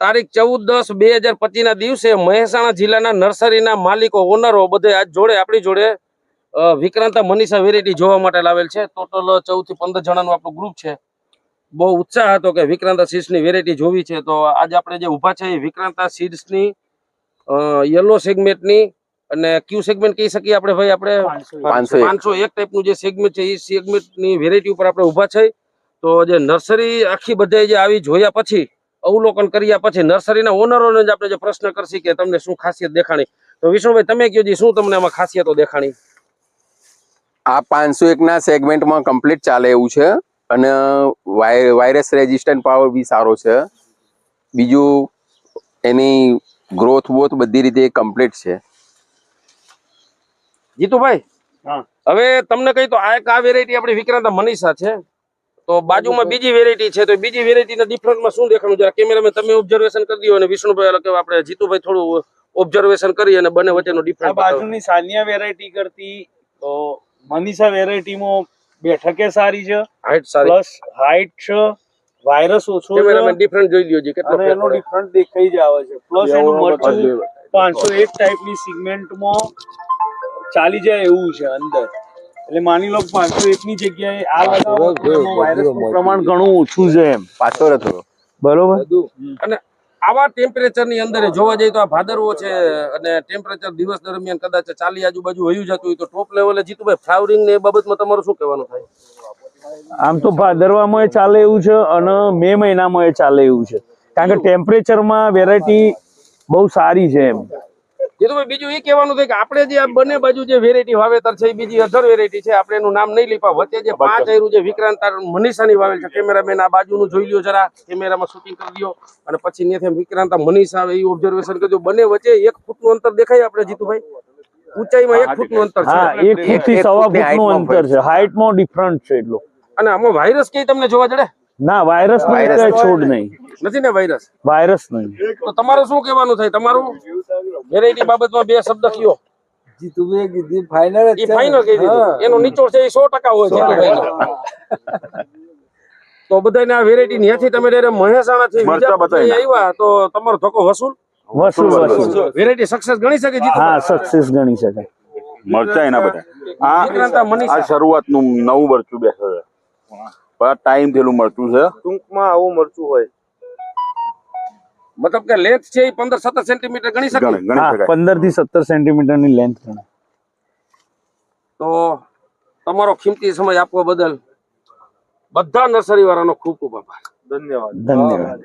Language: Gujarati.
તારીખ ચૌદ દસ બે હજાર પચીસ ના દિવસે મહેસાણા જિલ્લાના નર્સરીના માલિકો ઓનરો બધે આજ જોડે આપણી જોડે અ, વિક્રાંતા મનીષા વેરાયટી જોવા માટે લાવેલ છે. ટોટલ ચૌદથી પંદર જણાનું આપણું ગ્રુપ છે. બહુ ઉત્સાહ હતો કે વિક્રાંતા સીડ્સની વેરાયટી જોવી છે. તો આજે આપણે જે ઊભા છે એ વિક્રાંતા સીડ્સની યલો સેગમેન્ટની અને ક્યુ સેગમેન્ટ કહી શકીએ આપણે ભાઈ આપણે? પાંચસો એક. પાંચસો એક. ટાઈપનું જે સેગમેન્ટ છે એ સેગમેન્ટની વેરાયટી ઉપર આપણે ઊભા છે. તો જે નર્સરી આખી બધે જે આવી જોયા પછી અવલોકન કર્યા પછી નર્સરીના ઓનરોને જ આપણે જે પ્રશ્ન કરશી કે તમને શું ખાસિયત દેખાણી? તો વિષ્ણુભાઈ તમે કહો જી? શું તમને આમાં ખાસિયતો દેખાણી? આ પાંચસો એકના સેગમેન્ટમાં કમ્પ્લીટ ચાલે એવું છે અને વાય- વાયરસ રેઝિસ્ટન્ટ પાવર બી સારો છે. બીજું એની ગ્રોથ બોથ બધી રીતે કમ્પ્લીટ છે. જીતુભાઈ હા. હવે તમને કહી તો આ એક આ વેરાયટી આપણી વિક્રાંત મનીષા છે. તો બાજુમાં બીજી વેરાયટી છે તો બીજી વેરાયટીના ડિફરન્ટમાં શું દેખાણું? જરા કેમેરામેન તમે ઓબ્ઝર્વેશન કરી દો અને વિષ્ણુભાઈ એટલે આપણે જીતુભાઈ થોડું ઓબ્ઝર્વેશન કરી અને બંને વચ્ચેનો ડિફરન્સ બાજુની સાનિયા વેરાયટી કરતી તો મનીષા વેરાયટીમાં બેઠકે સારી છે હાઈટ સારી. પ્લસ હાઈટ છે વાયરસ ઓછો કેમેરામેન ડિફરન્ટ જોઈ લ્યો જી કેટલો એનો ડિફરન્ટ દેખાઈ જ આવે છે. પ્લસ એનું મરચું પાંચસો એક ટાઈપની સિગમેન્ટમાં ચાલી જાય એવું છે અંદર. એટલે માની લો પાંચસો એક ની જગ્યાએ આ લગાવો વાયરસનું પ્રમાણ ઘણું ઓછું છે એમ. પાછો રહેતો બરોબર. અને આવા ટેમ્પરેચરની અંદર જોવા જઈએ તો આ ભાદરવો છે અને ટેમ્પરેચર દિવસ દરમિયાન કદાચ ચાલી આજુબાજુ વયું જતું હોય તો ટોપ લેવલે જીતુભાઈ ફ્લાવરિંગ ને એ બાબતમાં તમારું શું કહેવાનું થાય? આમ તો ભાદરવામાં એ ચાલે એવું છે અને મે મહિનામાં એ ચાલે એવું છે. કારણ કે ટેમ્પરેચરમાં વેરાયટી બહુ સારી છે એમ. જીતુભાઈ બીજું એ કહેવાનું છે કે આપણે જે આ બંને બાજુ જે વેરાયટી વાવેતર છે બીજી અધર વેરાયટી છે આપણે એનું નામ નહીં લીપા વચ્ચે જે પાંચ આયરું જે વિક્રાંત મનીષાની વાવેલ છે કેમેરામેન આ બાજુનું જોઈ લ્યો જરા. કેમેરામાં શૂટિંગ કરી દો અને પછી ત્યાંથી વિક્રાંત મનીષા આવે એ ઓબ્ઝર્વેશન કરજો. બંને વચ્ચે એક ફૂટનું અંતર દેખાય આપણે જીતુભાઈ? ઊંચાઈમાં એક ફૂટનું અંતર છે. એક ફૂટથી સવા ફૂટની અંતર છે. હાઈટમાં ડિફરન્ટ છે એટલો. અને આમાં વાયરસ કે તમને જોવા જડે? ના વાયરસ નો છોડ નહીં. નથી ને વાયરસ વાયરસ નહીં. તો તમારું શું કહેવાનું થાય? તમારું? વેરાયટી બાબતમાં બે શબ્દ કયો? જીતુભાઈ કીધી ફાઇનલ એ ફાઇનલ કહી દીધું. એનો નીચોડ છે એ સો ટકા હોય જીતુભાઈનો. તો બધાને આ વેરાયટી ન્યાથી તમે ડાયરેક્ટ મહેસાણાથી વિજાપુરથી આવ્યા તો તમારો ધક્કો વસૂલ? વસૂલ વસૂલ. વેરાયટી સક્સેસ ગણી શકે હા સક્સેસ ગણી શકાય મરચા એના બધા. આ વિક્રાંતા મનીષા. શરૂઆતનું નવું મરચું બેસે છે. ટાઈમ થયેલું મરચું છે. ટૂંકમાં આવું મરચું હોય. મતલબ કે લેન્થ છે એ પંદર સત્તર સેન્ટીમીટર ગણી શકાય. પંદરથી સત્તર સેન્ટીમીટરની લેન્થ ગણાય. તો તમારો કિંમતી સમય આપવા બદલ બધા નર્સરી વાળાનો ખૂબ ખૂબ આભાર. ધન્યવાદ. ધન્યવાદ.